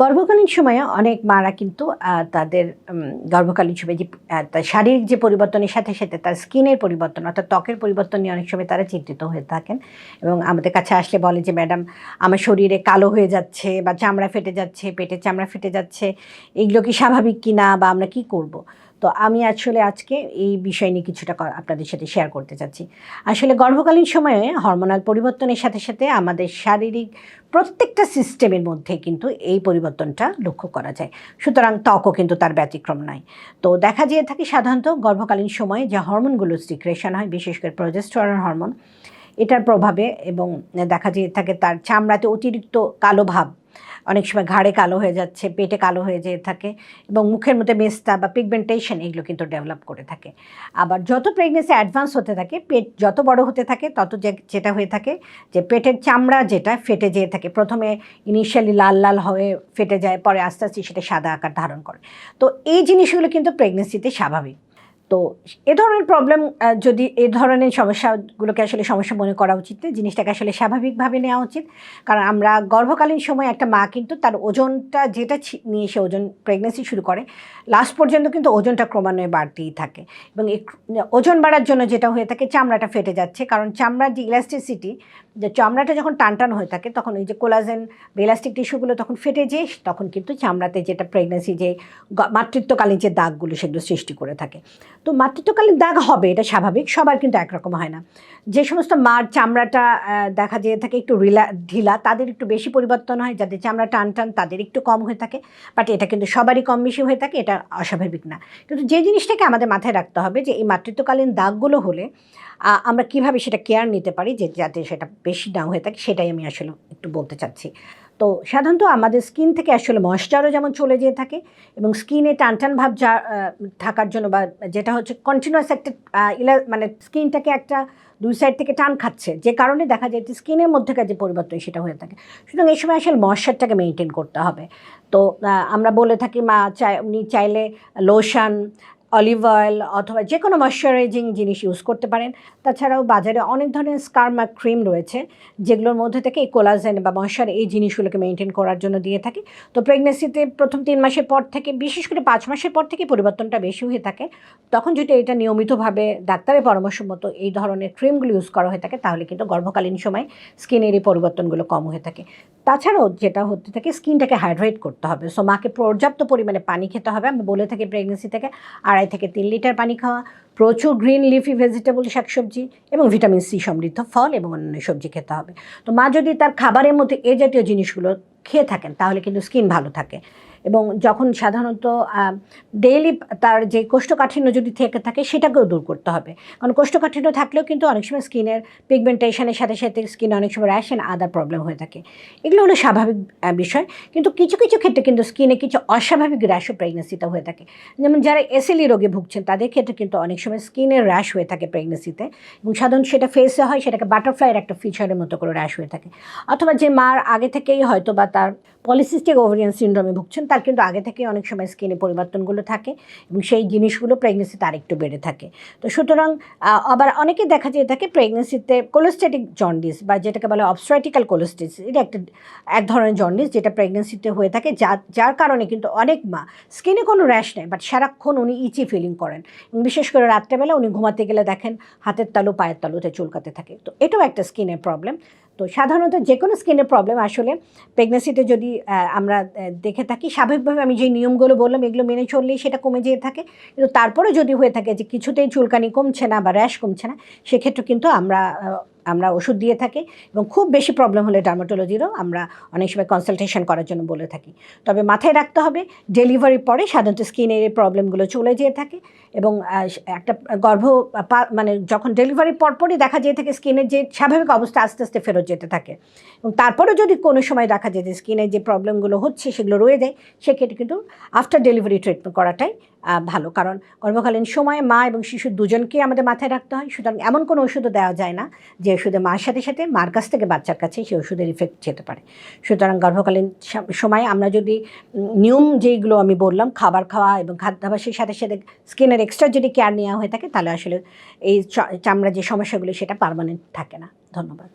গর্ভকালীন সময়ে অনেক মারা কিন্তু তাদের গর্ভকালীন সময়ে যে তার শারীরিক যে পরিবর্তনের সাথে সাথে তার স্কিনের পরিবর্তন অর্থাৎ ত্বকের পরিবর্তন নিয়ে অনেক সময় তারা চিন্তিত হয়ে থাকেন। এবং আমাদের কাছে আসলে বলে যে, ম্যাডাম, আমার শরীরে কালো হয়ে যাচ্ছে বা চামড়া ফেটে যাচ্ছে, পেটের চামড়া ফেটে যাচ্ছে, এগুলো কি স্বাভাবিক কি না বা আমরা কি করব? তো আমি আসলে আজকে এই বিষয় নিয়ে কিছুটা আপনাদের সাথে শেয়ার করতে চাচ্ছি। আসলে গর্ভকালীন সময়ে হরমোনাল পরিবর্তনের সাথে সাথে আমাদের শারীরিক প্রত্যেকটা সিস্টেমের মধ্যে কিন্তু এই পরিবর্তনটা লক্ষ্য করা যায়। সুতরাং ত্বকও কিন্তু তার ব্যতিক্রম নাই তো দেখা যেয়ে থাকে সাধারণত গর্ভকালীন সময়ে যে হরমোনগুলো সিক্রেশন হয়, বিশেষ করে প্রজেস্টোরন হরমোন এটার প্রভাবে এবং দেখা যেয়ে থাকে তার চামড়াতে অতিরিক্ত কালো ভাব অনেক সময় ঘাড়ে কালো হয়ে যাচ্ছে, পেটে কালো হয়ে যেয়ে থাকে এবং মুখের মধ্যে মেস্তা বা পিগমেন্টেশন এগুলো কিন্তু ডেভেলপ করে থাকে। আবার যত প্রেগনেন্সি অ্যাডভান্স হতে থাকে, পেট যত বড় হতে থাকে, তত যেটা হয়ে থাকে যে পেটের চামড়া যেটা ফেটে যেয়ে থাকে। প্রথমে ইনিশিয়ালি লাল লাল হয়ে ফেটে যায়, পরে আস্তে আস্তে সেটা সাদা আকার ধারণ করে। তো এই জিনিসগুলো কিন্তু প্রেগনেন্সিতে স্বাভাবিক। তো এ ধরনের প্রবলেম যদি এ ধরনের সমস্যাগুলোকে আসলে সমস্যা মনে করা উচিত, জিনিসটাকে আসলে স্বাভাবিকভাবে নেওয়া উচিত। কারণ আমরা গর্ভকালীন সময় একটা মা কিন্তু তার ওজনটা যেটা নিয়ে সে ওজন প্রেগনেন্সি শুরু করে লাস্ট পর্যন্ত কিন্তু ওজনটা ক্রমান্বয়ে বাড়তেই থাকে। এবং ওজন বাড়ার জন্য যেটা হয়ে থাকে, চামড়াটা ফেটে যাচ্ছে। কারণ চামড়ার যে ইলাস্টিসিটি যে চামড়াটা যখন টান টান হয়ে থাকে, তখন ওই যে কোলাজেন ইলাস্টিক টিস্যুগুলো তখন ফেটে যায়, তখন কিন্তু চামড়াতে যেটা প্রেগনেন্সি যে মাতৃত্বকালীন যে দাগগুলো সেগুলো সৃষ্টি করে থাকে। তো মাতৃত্বকালীন দাগ হবে, এটা স্বাভাবিক, সবার কিন্তু একরকম হয় না। যে সমস্ত মার চামড়াটা দেখা যেয়ে থাকে একটু রিলা, ঢিলা, তাদের একটু বেশি পরিবর্তন হয়, যাদের চামড়া টান টান, তাদের একটু কম হয়ে থাকে। বাট এটা কিন্তু সবারই কম বেশি হয়ে থাকে, এটা অস্বাভাবিক না। কিন্তু যে জিনিসটাকে আমাদের মাথায় রাখতে হবে যে, এই মাতৃত্বকালীন দাগগুলো হলে আমরা কীভাবে সেটা কেয়ার নিতে পারি যে, যাতে সেটা বেশি না হয়ে থাকে, সেটাই আমি আসলে একটু বলতে চাচ্ছি। তো সাধারণত আমাদের স্কিন থেকে আসলে ময়েশ্চারও যেমন চলে যেয়ে থাকে এবং স্কিনে টান টান ভাব যা থাকার জন্য বা যেটা হচ্ছে কন্টিনিউয়াস একটা ইলা মানে স্কিনটাকে একটা দুই সাইড থেকে টান খাচ্ছে। যে কারণে দেখা যায় যে স্কিনের মধ্যেকার যে পরিবর্তন সেটা হয়ে থাকে। সুতরাং এই সময় আসলে ময়েশ্চারটাকে মেনটেন করতে হবে। তো আমরা বলে থাকি মা চাই, উনি চাইলে লোশন অলিভ অয়েল অথবা যে কোনো ময়শ্চারাইজিং জিনিস ইউজ করতে পারেন। তাছাড়াও বাজারে অনেক ধরনের স্কার্মা ক্রিম রয়েছে, যেগুলোর মধ্যে থেকে এই কোলাজেন বা ময়শ্চার এই জিনিসগুলোকে মেনটেন করার জন্য দিয়ে থাকে। তো প্রেগনেন্সিতে প্রথম তিন মাসের পর থেকে, বিশেষ করে পাঁচ মাসের পর থেকে পরিবর্তনটা বেশি হয়ে থাকে। তখন যদি এটা নিয়মিতভাবে ডাক্তারের পরামর্শ মতো এই ধরনের ক্রিমগুলো ইউজ করা হয়ে থাকে, তাহলে কিন্তু গর্ভকালীন সময় স্কিনের এই পরিবর্তনগুলো কম হয়ে থাকে। তাছাড়াও যেটা হতে থাকে স্কিনটাকে হাইড্রেট করতে হবে। সো মাকে পর্যাপ্ত পরিমাণে পানি খেতে হবে। আমি বলে থাকি প্রেগনেন্সি থেকে আড়াই থেকে তিন লিটার পানি খাওয়া, প্রচুর গ্রিন লিফি ভেজিটেবল শাকসবজি এবং ভিটামিন সি সমৃদ্ধ ফল এবং অন্যান্য সবজি খেতে হবে। তো, মা যদি তার খাবারের মধ্যে এ জাতীয় জিনিসগুলো খেয়ে থাকেন, তাহলে কিন্তু স্কিন ভালো থাকে। এবং যখন সাধারণত ডেইলি তার যে কোষ্ঠকাঠিন্য যদি থেকে থাকে, সেটাকেও দূর করতে হবে। কারণ কোষ্ঠকাঠিন্য থাকলেও কিন্তু অনেক সময় স্কিনের পিগমেন্টেশনের সাথে সাথে স্কিনে অনেক সময় র্যাশ অ্যান্ড আদার প্রবলেম হয়ে থাকে। এগুলো হলো স্বাভাবিক বিষয়। কিন্তু কিছু কিছু ক্ষেত্রে কিন্তু স্কিনে কিছু অস্বাভাবিক র্যাশও প্রেগনেন্সিতে হয়ে থাকে। যেমন যারা এসএলই রোগে ভুগছেন, তাদের ক্ষেত্রে কিন্তু অনেক সময় স্কিনের র্যাশ হয়ে থাকে প্রেগনেন্সিতে এবং সাধারণত সেটা ফেসে হয়, সেটাকে বাটারফ্লাইয়ের একটা ফিচারের মতো করে র্যাশ হয়ে থাকে। অথবা যে মার আগে থেকেই হয়তো বা তার পলিসিস্টিক ওভারিয়ান সিন্ড্রোমে ভুগছেন। তার কিন্তু আগে থেকে অনেক সময় স্কিনে পরিবর্তনগুলো থাকে এবং সেই জিনিসগুলো প্রেগনেন্সিতে আরেকটু বেড়ে থাকে। তো সুতরাং আবার অনেকে দেখা যেয়ে থাকে প্রেগনেন্সিতে কোলোস্টেটিক জন্ডিস বা যেটাকে বলে অবস্ট্রাইটিক্যাল কোলোস্টিস এটা একটা, এক ধরনের জন্ডিস যেটা প্রেগনেন্সিতে হয়ে থাকে। যা, যার কারণে কিন্তু অনেক মা স্কিনে কোনো র্যাশ নেই বাট সারাক্ষণ উনি ইচি ফিলিং করেন বিশেষ করে রাত্রেবেলা উনি ঘুমাতে গেলে দেখেন হাতের তালু, পায়ের তালুতে চুলকাতে থাকে। তো এটাও একটা স্কিনের প্রবলেম। তো সাধারণত যে কোনো স্কিনের প্রবলেম আসলে প্রেগনেন্সিতে যদি আমরা দেখে থাকি, স্বাভাবিকভাবে আমি যে নিয়মগুলো বললাম, এগুলো মেনে চললেই সেটা কমে যেয়ে থাকে। কিন্তু তারপরে যদি হয়ে থাকে যে কিছুতেই চুলকানি কমছে না বা র্যাশ কমছে না, সেক্ষেত্রে কিন্তু আমরা আমরা ওষুধ দিয়ে থাকি এবং খুব বেশি প্রবলেম হলে ডার্মাটোলজিরও আমরা অনেক সময় কনসালটেশন করার জন্য বলে থাকি। তবে মাথায় রাখতে হবে ডেলিভারির পরে সাধারণত স্কিনের এই প্রবলেমগুলো চলে যেয়ে থাকে এবং একটা, গর্ভ মানে যখন ডেলিভারি পরপরই দেখা যেয়ে থাকে স্কিনের যে স্বাভাবিক অবস্থা আস্তে আস্তে ফেরত যেতে থাকে। এবং তারপরেও যদি কোনো সময় দেখা যায় যে স্কিনের যে প্রবলেমগুলো হচ্ছে সেগুলো রয়ে যায়, সেক্ষেত্রে কিন্তু আফটার ডেলিভারি ট্রিটমেন্ট করাটাই ভালো। কারণ গর্ভকালীন সময়ে মা এবং শিশু দুজনকেই আমাদের মাথায় রাখতে হয়। সুতরাং এমন কোনো ওষুধও দেওয়া যায় না যে ওষুধে মার সাথে সাথে মার কাছ থেকে বাচ্চার কাছে সেই ওষুধের ইফেক্ট যেতে পারে। সুতরাং গর্ভকালীন সময়ে আমরা যদি নিয়ম যেইগুলো আমি বললাম, খাবার খাওয়া এবং খাদ্যাভ্যাসের সাথে সাথে স্কিনের এক্সট্রা যদি কেয়ার নেওয়া হয়ে থাকে, তাহলে আসলে এই চ- চামড়ার যে সমস্যাগুলো, সেটা পারমানেন্ট থাকে না। ধন্যবাদ।